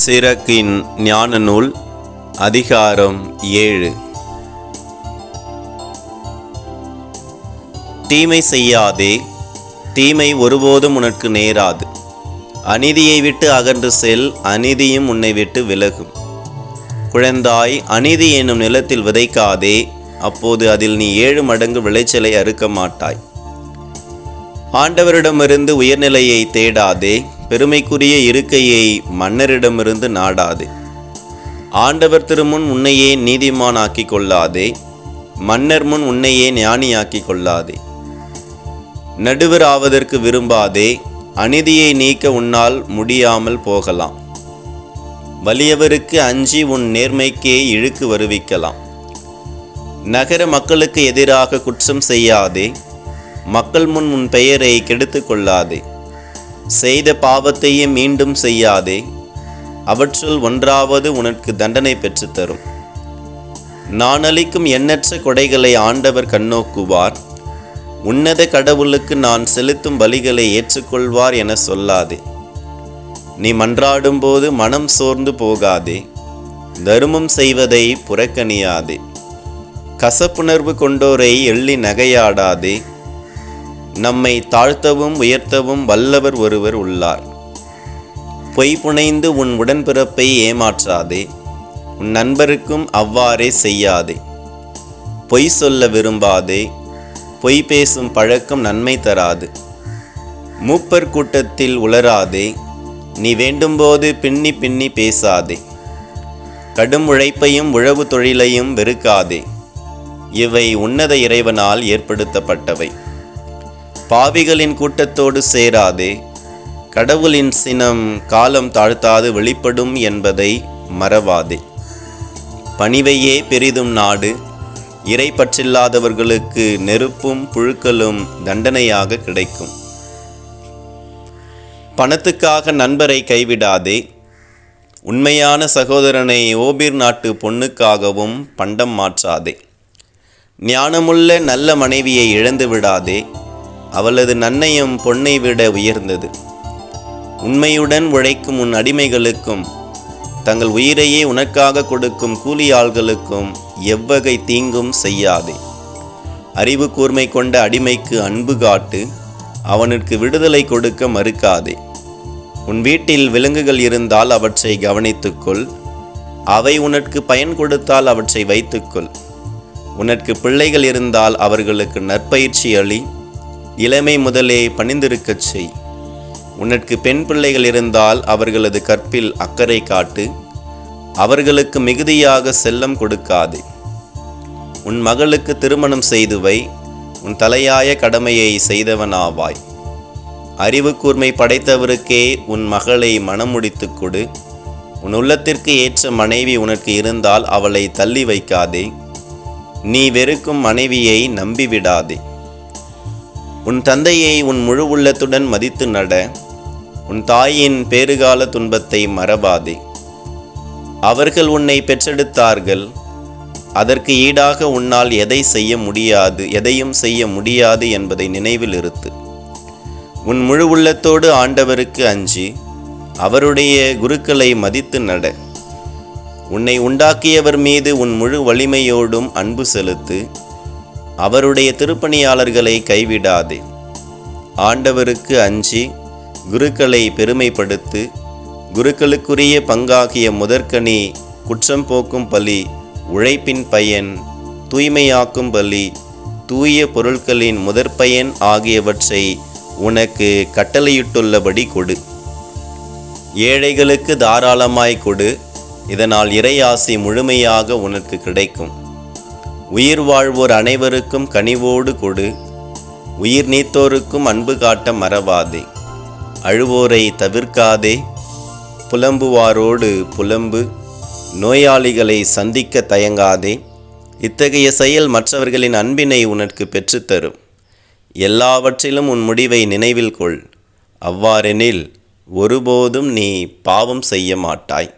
சிறக்கின் ஞான நூல் அதிகாரம் ஏழு. தீமை செய்யாதே தீமை ஒருபோதும் உனக்கு நேராது. அநீதியை விட்டு அகன்று செல் அநீதியும் உன்னை விட்டு விலகும். குழந்தாய் அநீதி என்னும் நிலத்தில் விதைக்காதே அப்போது அதில் நீ ஏழு மடங்கு விளைச்சலை அறுக்க மாட்டாய் ஆண்டவரிடமிருந்து உயர்நிலையை தேடாதே பெருமைக்குரிய இருக்கையை மன்னரிடமிருந்து நாடாதே. ஆண்டவர் திருமுன் உன்னையே நீதிமானாக்கிக் கொள்ளாதே. மன்னர் முன் உன்னையே ஞானியாக்கி கொள்ளாதே. நடுவர் ஆவதற்கு விரும்பாதே. அநீதியை நீக்க உன்னால் முடியாமல் போகலாம். வலியவருக்கு அஞ்சி உன் நேர்மைக்கே இழுக்கு வருவிக்கலாம். நகர மக்களுக்கு எதிராக குற்றம் செய்யாதே. மக்கள் முன் உன் பெயரை கெடுத்து கொள்ளாதே. செய்த பாவத்தையே மீண்டும் செய்யாதே. அவற்றுள் ஒன்றாவது உனக்கு தண்டனை பெற்றுத்தரும். நான் அளிக்கும் எண்ணற்ற கொடைகளை ஆண்டவர் கண்ணோக்குவார். உன்னத கடவுளுக்கு நான் செலுத்தும் பலிகளை ஏற்றுக்கொள்வார் என சொல்லாதே. நீ மன்றாடும்போது மனம் சோர்ந்து போகாதே. தருமம் செய்வதை புறக்கணியாதே. கசப்புணர்வு கொண்டோரை எள்ளி நகையாடாதே. நம்மை தாழ்த்தவும் உயர்த்தவும் வல்லவர் ஒருவர் உள்ளார். பொய் புனைந்து உன் உடன்பிறப்பை ஏமாற்றாதே உன் நண்பருக்கும் அவ்வாறே செய்யாதே. பொய் சொல்ல விரும்பாதே பொய் பேசும் பழக்கம் நன்மை தராது. மூப்பர் கூட்டத்தில் உளராதே நீ வேண்டும்போது பின்னி பின்னி பேசாதே. கடும் உழைப்பையும் உழவு தொழிலையும் வெறுக்காதே இவை உன்னத இறைவனால் ஏற்படுத்தப்பட்டவை. பாவிகளின் கூட்டத்தோடு சேராதே. கடவுளின் சினம் காலம் தாழ்த்தாது வெளிப்படும் என்பதை மறவாதே. பணிவையே பெரிதும் நாடு இறை பற்றில்லாதவர்களுக்கு நெருப்பும் புழுக்களும் தண்டனையாக கிடைக்கும். பணத்துக்காக நண்பரை கைவிடாதே. உண்மையான சகோதரனை ஓபிர் நாட்டு பொண்ணுக்காகவும் பண்டம் மாற்றாதே. ஞானமுள்ள நல்ல மனைவியை இழந்து விடாதே. அவளது நன்னயம் பொன்னை விட உயர்ந்தது. உண்மையுடன் உழைக்கும் உன் அடிமைகளுக்கும் தங்கள் உயிரையே உனக்காக கொடுக்கும் கூலியாள்களுக்கும் எவ்வகை தீங்கும் செய்யாதே. அறிவு கூர்மை கொண்ட அடிமைக்கு அன்பு காட்டு அவனுக்கு விடுதலை கொடுக்க மறுக்காதே. உன் வீட்டில் விலங்குகள் இருந்தால் அவற்றை கவனித்துக்கொள். அவை உனக்கு பயன் கொடுத்தால் அவற்றை வைத்துக்கொள். உனக்கு பிள்ளைகள் இருந்தால் அவர்களுக்கு நற்பயிற்சி அளி இளமை முதலே பணிந்திருக்கச் செய். உனக்கு பெண் பிள்ளைகள் இருந்தால் அவர்களது கற்பில் அக்கறை காட்டு. அவர்களுக்கு மிகுதியாக செல்லம் கொடுக்காதே. உன் மகளுக்கு திருமணம் செய்துவை. உன் தலையாய கடமையை செய்தவனாவாய். அறிவு கூர்மை படைத்தவருக்கே உன் மகளை மணமுடித்துக் கொடு. உன் உள்ளத்திற்கு ஏற்ற மனைவி உனக்கு இருந்தால் அவளை தள்ளி வைக்காதே. நீ வெறுக்கும் மனைவியை நம்பிவிடாதே. உன் தந்தையை உன் முழு உள்ளத்துடன் மதித்து நட. உன் தாயின் பேறுகால துன்பத்தை மறவாதே. அவர்கள் உன்னை பெற்றெடுத்தார்கள். அதற்கு ஈடாக உன்னால் எதை செய்ய முடியாது எதையும் செய்ய முடியாது என்பதை நினைவில் இருத்து. உன் முழு உள்ளத்தோடு ஆண்டவருக்கு அஞ்சி அவருடைய குருக்களை மதித்து நட. உன்னை உண்டாக்கியவர் மீது உன் முழு வலிமையோடும் அன்பு செலுத்து. அவருடைய திருப்பணியாளர்களை கைவிடாதே. ஆண்டவருக்கு அஞ்சி குருக்களை பெருமைப்படுத்து குருக்களுக்குரிய பங்காகிய முதற்கனி குற்றம் போக்கும் பலி உழைப்பின் பயன் தூய்மையாக்கும் பலி தூய பொருட்களின் முதற்பயன் ஆகியவற்றை உனக்கு கட்டளையிட்டுள்ளபடி கொடு. ஏழைகளுக்கு தாராளமாய் கொடு. இதனால் இறையாசி முழுமையாக உனக்கு கிடைக்கும். உயிர் வாழ்வோர் அனைவருக்கும் கனிவோடு கொடு. உயிர் நீத்தோருக்கும் அன்பு காட்ட மறவாதே. அழுவோரை தவிர்க்காதே. புலம்புவாரோடு புலம்பு. நோயாளிகளை சந்திக்க தயங்காதே. இத்தகைய செயல் மற்றவர்களின் அன்பினை உனக்கு பெற்றுத்தரும். எல்லாவற்றிலும் உன் முடிவை நினைவில் கொள். அவ்வாறெனில் ஒருபோதும் நீ பாவம் செய்ய மாட்டாய்.